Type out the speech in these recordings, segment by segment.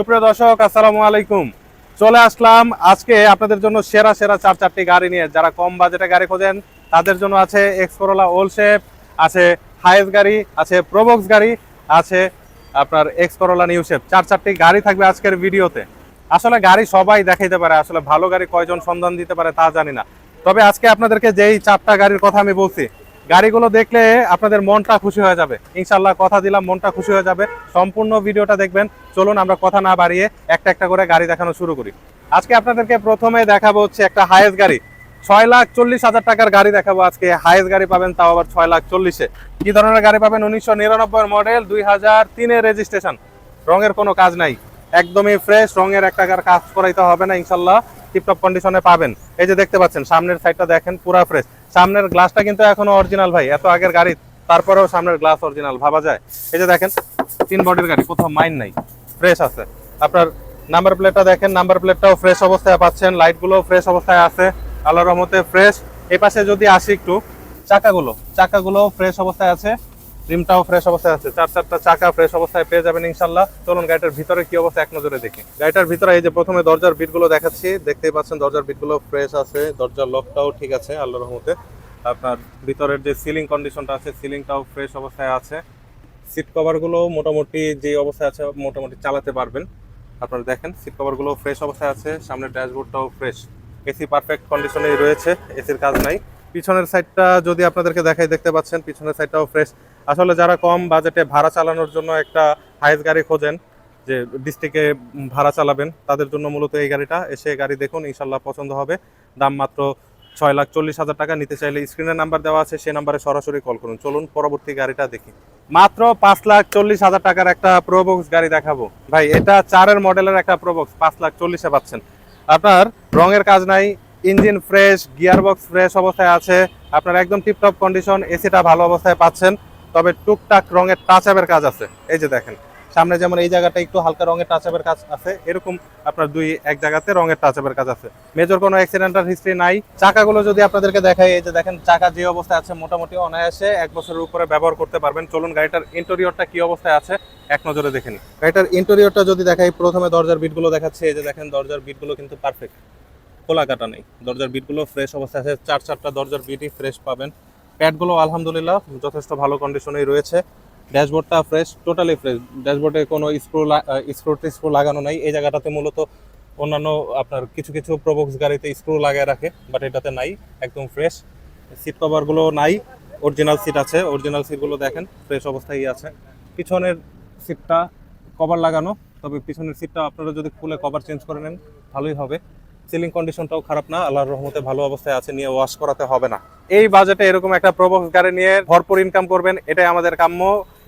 সুপ্রিয় দর্শক, আসসালামু আলাইকুম। চলে আসলাম আজকে আপনাদের জন্য সেরা সেরা চার, চারটি গাড়ি নিয়ে। যারা কম বাজেটে গাড়ি খোঁজেন, তাদের জন্য আছে এক্স করোলা ওল শেপ আছে হাইস গাড়ি, আছে প্রোবক্স গাড়ি, আছে আপনার এক্সপোরোলা করোলা নিউ শেপ চার, চারটি গাড়ি থাকবে আজকের ভিডিওতে। আসলে গাড়ি সবাই দেখাইতে পারে, আসলে ভালো গাড়ি কয়জন সন্ধান দিতে পারে তা জানি না। তবে আজকে আপনাদেরকে যেই চারটা গাড়ির কথা আমি বলছি গাড়িগুলো দেখলে আপনাদের মনটা খুশি হয়ে যাবে। ইনশাল্লাহ কথা দিলাম, মনটা খুশি হয়ে যাবে। সম্পূর্ণ ভিডিওটা দেখবেন। চলুন আমরা কথা না বাড়িয়ে একটা একটা করে গাড়ি দেখানো শুরু করি। আজকে আপনাদেরকে প্রথমে দেখাবো হচ্ছে একটা হায়েস্ট গাড়ি। ছয় লাখ চল্লিশ হাজার টাকার গাড়ি দেখাবো আজকে। হায়েস্ট গাড়ি পাবেন তাও আবার ছয় লাখ চল্লিশে। কি ধরনের গাড়ি পাবেন? উনিশশো নিরানব্বই মডেল দুই হাজার তিনের রেজিস্ট্রেশন। রঙের কোনো কাজ নাই। একদমই ফ্রেশ, রঙের এক টাকার কাজ করাইতে হবে না ইনশাল্লাহ টিপটপ কন্ডিশনে পাবেন। এই যে দেখতে পাচ্ছেন, সামনের সাইডটা দেখেন, পুরা ফ্রেশ সামনের গ্লাসটা কিন্তু এখনও অরিজিনাল ভাই, এত আগের গাড়ি, তারপরেও সামনের গ্লাস অরিজিনাল ভাবা যায়। এই যে দেখেন, তিন বডির গাড়ি, কোথাও মাইন নাই ফ্রেশ আছে। আপনার নাম্বার প্লেটটা দেখেন নাম্বার প্লেটটাও ফ্রেশ অবস্থায় পাচ্ছেন লাইটগুলোও ফ্রেশ অবস্থায় আছে, আল্লাহর রহমতে ফ্রেশ এই পাশে যদি আসি একটু, চাকাগুলো, চাকাগুলোও ফ্রেশ অবস্থায় আছে। রিমটাও ফ্রেশ অবস্থায় আছে। চার চারটা চাকা ফ্রেশ অবস্থায় পেয়ে যাবেন ইনশাল্লাহ। চলুন গাড়িটার ভিতরে কি অবস্থা, এক নজরে দেখি। গাড়িটার ভিতরে এই যে প্রথমে দরজার বিটগুলো দেখাচ্ছি, দেখতেই পাচ্ছেন দরজার বিটগুলো ফ্রেশ আছে, দরজার লকটাও ঠিক আছে আল্লাহ রহমতে। আপনার ভিতরের যে সিলিং কন্ডিশনটা আছে সিলিংটাও ফ্রেশ অবস্থায় আছে। সিট কভারগুলো মোটামুটি যে অবস্থায় আছে, মোটামুটি চালাতে পারবেন। আপনারা দেখেন সিট কভারগুলো ফ্রেশ অবস্থায় আছে, সামনের ড্যাশবোর্ডটাও ফ্রেশ এসি পারফেক্ট কন্ডিশনেই রয়েছে, এসির কাজ নাই। পিছনের সাইডটা যদি আপনাদেরকে দেখাই, দেখতে পাচ্ছেন, পিছনের সাইডটাও ফ্রেশ আসলে যারা কম বাজেটে ভাড়া চালানোর জন্য একটা হাইস গাড়ি খোঁজেন, যে ডিস্ট্রিক্টে ভাড়া চালাবেন, তাদের জন্য মূলত এই গাড়িটা। এসে গাড়ি দেখুন, ইনশাল্লাহ পছন্দ হবে। দাম মাত্র ছয় লাখ চল্লিশ হাজার টাকা। নিতে চাইলে স্ক্রিনের নাম্বার দেওয়া আছে সে নাম্বারে সরাসরি কল করুন। চলুন পরবর্তী গাড়িটা দেখি। মাত্র পাঁচ লাখ চল্লিশ হাজার টাকার একটা প্রোবক্স গাড়ি দেখাবো। ভাই, এটা চারের মডেলের একটা প্রোবক্স পাঁচ লাখ চল্লিশে পাচ্ছেন। আপনার রঙের কাজ নাই, engine fresh gearbox fresh অবস্থায় আছে। আপনার একদম টিপটপ কন্ডিশন এসিটা ভালো অবস্থায় পাচ্ছেন। তবে টুকটাক রঙের টাচ আপের কাজ আছে। এই যে দেখেন, সামনে যেমন এই জায়গাটা একটু হালকা রঙের টাচ আপের কাজ আছে, এরকম আপনার দুই, এক জায়গাতে রঙের টাচ আপের কাজ আছে। মেজর কোনো অ্যাক্সিডেন্টাল হিস্ট্রি নাই। চাকাগুলো যদি আপনাদেরকে দেখাই, এই যে দেখেন, চাকা যে অবস্থায় আছে মোটামুটি অনায়াসে এক বছরের উপরে ব্যবহার করতে পারবেন। চলুন গাড়িটার ইন্টেরিয়রটা কি অবস্থায় আছে, এক নজরে দেখে নিই। গাড়িটার ইন্টেরিয়রটা যদি দেখাই, প্রথমে দরজার বিটগুলো দেখাচ্ছে। এই যে দেখেন, দরজার বিটগুলো কিন্তু পারফেক্ট খোলা কাটা নেই। দরজার বিটগুলো ফ্রেশ অবস্থায় আছে। চার চারটা দরজার বিটই ফ্রেশ পাবেন। প্যাডগুলো আলহামদুলিল্লাহ যথেষ্ট ভালো কন্ডিশনেই রয়েছে। ড্যাশবোর্ডটা ফ্রেশ টোটালি ফ্রেশ ড্যাশবোর্ডে কোনো স্ক্রু স্ক্রু স্ক্রু লাগানো নাই। এই জায়গাটাতে মূলত অন্যান্য আপনার কিছু কিছু প্রবক্স গাড়িতে স্ক্রু লাগিয়ে রাখে বাট এটাতে নাই, একদম ফ্রেশ সিট কভারগুলো নাই অরিজিনাল সিট আছে। অরিজিনাল সিটগুলো দেখেন ফ্রেশ অবস্থায় আছে। পিছনের সিটটা কভার লাগানো, তবে পিছনের সিটটা আপনারা যদি খুলে কভার চেঞ্জ করে নেন, ভালোই হবে। সিলিং কন্ডিশনটাও খারাপ না, আল্লাহর রহমতে ভালো অবস্থায় আছে, নিয়ে ওয়াশ করাতে হবে না। এই বাজেটে এরকম একটা প্রবক্স গাড়ি নিয়ে ভরপুর ইনকাম করবেন, এটাই আমাদের কাম্য।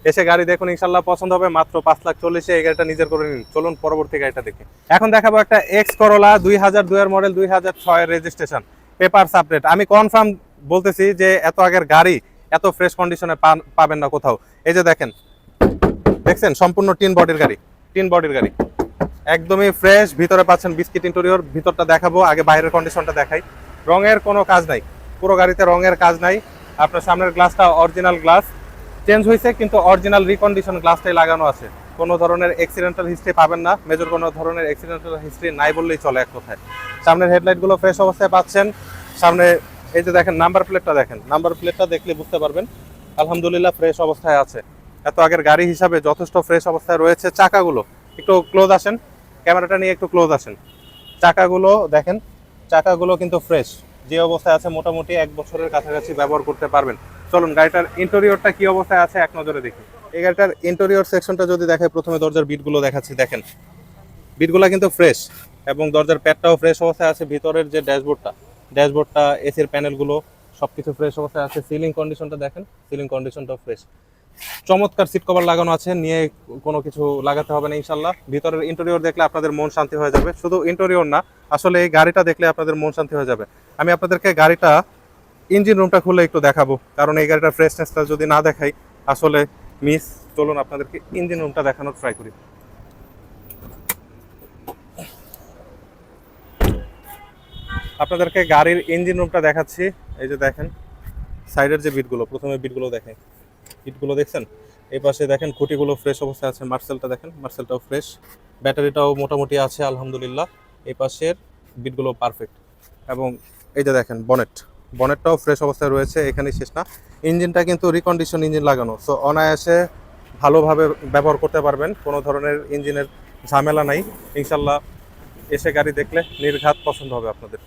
এসে গাড়ি দেখুন ইনশাল্লাহ পছন্দ হবে, মাত্র পাঁচ লাখ চল্লিশে এই গাড়িটা নিজের করে নিন। চলুন পরবর্তী গাড়িটা দেখি। এখন দেখাবো একটা এক্স করোলা দুই হাজার দুইয়ের মডেল দুই হাজার ছয়ের রেজিস্ট্রেশন পেপার আপডেট আমি কনফার্ম বলতেছি যে এত আগের গাড়ি এত ফ্রেশ কন্ডিশনে পাবেন না কোথাও। এই যে দেখেন, দেখছেন? সম্পূর্ণ টিন বডির গাড়ি, টিন বডির গাড়ি। একদমই ফ্রেশ ভিতরে পাচ্ছেন বিস্কিট ইন্টেরিয়র ভিতরটা দেখাবো, আগে বাইরের কন্ডিশনটা দেখাই। রঙের কোনো কাজ নাই। পুরো গাড়িতে রঙের কাজ নাই। আপনার সামনের গ্লাসটা অরিজিনাল গ্লাস চেঞ্জ হয়েছে, কিন্তু অরিজিনাল রিকন্ডিশন গ্লাসটাই লাগানো আছে। কোনো ধরনের অ্যাক্সিডেন্টাল হিস্ট্রি পাবেন না। মেজর কোনো ধরনের অ্যাক্সিডেন্টাল হিস্ট্রি নাই বললেই চলে এক কথায়। সামনের হেডলাইটগুলো ফ্রেশ অবস্থায় পাচ্ছেন। সামনে এই যে দেখেন নাম্বার প্লেটটা দেখেন। নাম্বার প্লেটটা দেখলে বুঝতে পারবেন, আলহামদুলিল্লাহ ফ্রেশ অবস্থায় আছে। এত আগের গাড়ি হিসাবে যথেষ্ট ফ্রেশ অবস্থায় রয়েছে। চাকাগুলো, একটু ক্লোজ আসেন। ক্যামেরাটা নিয়ে একটু ক্লোজ আসেন। চাকাগুলো দেখেন, চাকাগুলো কিন্তু ফ্রেশ যে অবস্থায় আছে মোটামুটি এক বছরের কাছাকাছি ব্যবহার করতে পারবেন। চলুন, গাড়িটার ইন্টেরিয়রটা কি অবস্থায় আছে এক নজরে দেখি। এই গাড়িটার ইন্টেরিয়র সেকশনটা যদি দেখে, প্রথমে দরজার বিটগুলো দেখাচ্ছি, দেখেন। বিটগুলো কিন্তু ফ্রেশ এবং দরজার প্যাডটাও ফ্রেশ অবস্থায় আছে। ভিতরের যে ড্যাশবোর্ডটা ড্যাশবোর্ডটা এসির প্যানেলগুলো সব কিছু ফ্রেশ অবস্থায় আছে। সিলিং কন্ডিশনটা দেখেন সিলিং কন্ডিশনটাও ফ্রেশ চমৎকার সিট কভার লাগানো আছে, নিয়ে কোনো কিছু লাগাতে হবে না ইনশাল্লাহ ভিতরের ইন্টেরিয়র দেখলে আপনাদের মন শান্তি হয়ে যাবে। শুধু ইন্টেরিয়র না, আসলে এই গাড়িটা দেখলে আপনাদের মন শান্তি হয়ে যাবে। আমি আপনাদেরকে গাড়িটা ইঞ্জিন রুমটা খুলে একটু দেখাবো, কারণ এই গাড়িটার ফ্রেশনেসটা যদি না দেখাই, আসলে মিস চলুন আপনাদেরকে ইঞ্জিন রুমটা দেখানোর ট্রাই করি। আপনাদেরকে গাড়ির ইঞ্জিন রুমটা দেখাচ্ছি। এই যে দেখেন সাইডের যে বিটগুলো প্রথমে বিটগুলো দেখেন। বিটগুলো দেখছেন? এই পাশে দেখেন খুঁটিগুলো ফ্রেশ অবস্থায় আছে, মার্সেলটা দেখেন, মার্সেলটাও ফ্রেশ ব্যাটারিটাও মোটামুটি আছে, আলহামদুলিল্লাহ। এই পাশের বিটগুলো পারফেক্ট এবং এই যে দেখেন বনেট বনেটটাও ফ্রেশ অবস্থায় রয়েছে, এখানেই শেষ না। ইঞ্জিনটা কিন্তু রিকন্ডিশন ইঞ্জিন লাগানো সো অনায়াসে ভালোভাবে ব্যবহার করতে পারবেন, কোনো ধরনের ইঞ্জিনের ঝামেলা নাই। ইনশাল্লাহ এসে গাড়ি দেখলে নির্ঘাত পছন্দ হবে আপনাদের।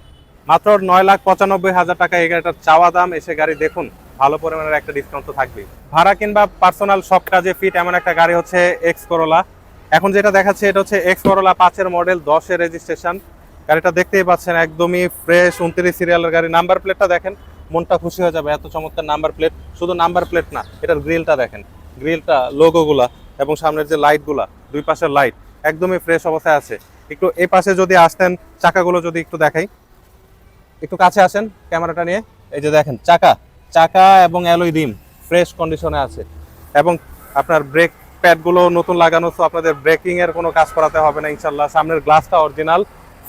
মাত্র নয় লাখ পঁচানব্বই হাজার টাকা এই গাড়িটার চাওয়া দাম, এসে গাড়ি দেখুন। ভালো পরিমাণের একটা ডিসকাউন্ট তো থাকবে ভাড়া কিংবা পার্সোনাল সব কাজে ফিট এমন একটা গাড়ি হচ্ছে এক্স করোলা এখন যেটা দেখাচ্ছে এটা হচ্ছে এক্স করোলা পাঁচের মডেল দশের রেজিস্ট্রেশন গাড়িটা দেখতেই পাচ্ছেন, একদমই ফ্রেশ উনত্রিশ সিরিয়ালের গাড়ি। নাম্বার প্লেটটা দেখেন, মনটা খুশি হয়ে যাবে, এত চমৎকার নাম্বার প্লেট শুধু নাম্বার প্লেট না, এটার গ্রিলটা দেখেন। গ্রিলটা লোগোগুলা এবং সামনের যে লাইটগুলা দুই পাশের লাইট একদমই ফ্রেশ অবস্থায় আছে। একটু এই পাশে যদি আসতেন, চাকাগুলো যদি একটু দেখাই। একটু কাছে আসেন, ক্যামেরাটা নিয়ে। এই যে দেখেন, চাকা। চাকা এবং অ্যালোই রিম ফ্রেশ কন্ডিশনে আছে। এবং আপনার ব্রেক প্যাডগুলো নতুন লাগানো তো আপনাদের ব্রেকিংয়ের কোনো কাজ করাতে হবে না, ইনশাল্লাহ। সামনের গ্লাসটা অরিজিনাল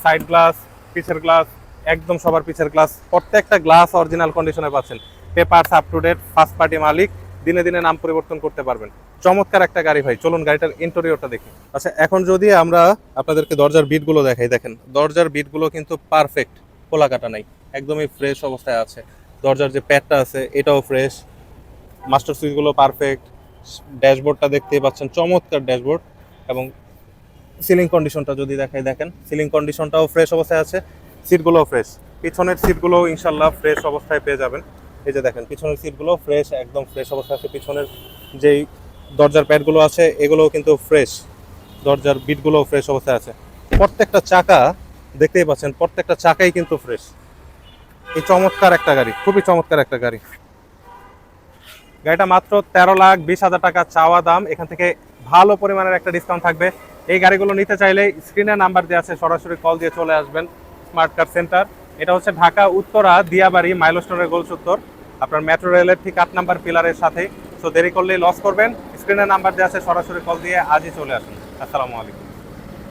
সাইড গ্লাস পিছের গ্লাস একদম সবার পিছের গ্লাস প্রত্যেকটা গ্লাস অরিজিনাল কন্ডিশনে পাচ্ছেন। Papers up to date first party মালিক, দিনে দিনে নাম পরিবর্তন করতে পারবেন। চমৎকার একটা গাড়ি ভাই, চলুন গাড়িটার ইন্টেরিয়রটা দেখি। আচ্ছা এখন যদি আমরা আপনাদেরকে দরজার বিটগুলো দেখাই, দেখেন, দরজার বিটগুলো কিন্তু পারফেক্ট খোলা কাটা নাই, একদমই ফ্রেশ অবস্থায় আছে। দরজার যে প্যাডটা আছে, এটাও ফ্রেশ মাস্টার সুইচগুলো পারফেক্ট ড্যাশবোর্ডটা দেখতেই পাচ্ছেন, চমৎকার ড্যাশবোর্ড এবং সিলিং কন্ডিশনটা যদি দেখাই, দেখেন সিলিং কন্ডিশনটাও ফ্রেশ অবস্থায় আছে সিটগুলোও ফ্রেশ পিছনের সিটগুলো ইনশাল্লাহ ফ্রেশ অবস্থায় পেয়ে যাবেন। এই যে দেখেন, পিছনের সিটগুলো ফ্রেশ একদম ফ্রেশ অবস্থায় আছে। পিছনের যেই দরজার প্যাডগুলো আছে, এগুলোও কিন্তু ফ্রেশ দরজার বিটগুলোও ফ্রেশ অবস্থায় আছে। প্রত্যেকটা চাকা, দেখতেই পাচ্ছেন, প্রত্যেকটা চাকাই কিন্তু ফ্রেশ এই চমৎকার একটা গাড়ি, খুবই চমৎকার একটা গাড়ি। গাড়িটা মাত্র তেরো লাখ বিশ হাজার টাকা চাওয়া দাম। এখান থেকে ভালো পরিমাণের একটা ডিসকাউন্ট থাকবে। এই গাড়িগুলো নিতে চাইলে স্ক্রিনে নাম্বার দেওয়া আছে, সরাসরি কল দিয়ে চলে আসবেন স্মার্ট কার সেন্টার এটা হচ্ছে ঢাকা, উত্তরা, দিয়াবাড়ি মাইলস্টোনের গোল আপনার মেট্রো রেলের ঠিক আট নাম্বার পিলারের সাথে। সো দেরি করলেই লস করবেন। স্ক্রিনে নাম্বার দেওয়া আছে, সরাসরি কল দিয়ে আজই চলে আসুন। আসসালামু আলাইকুম।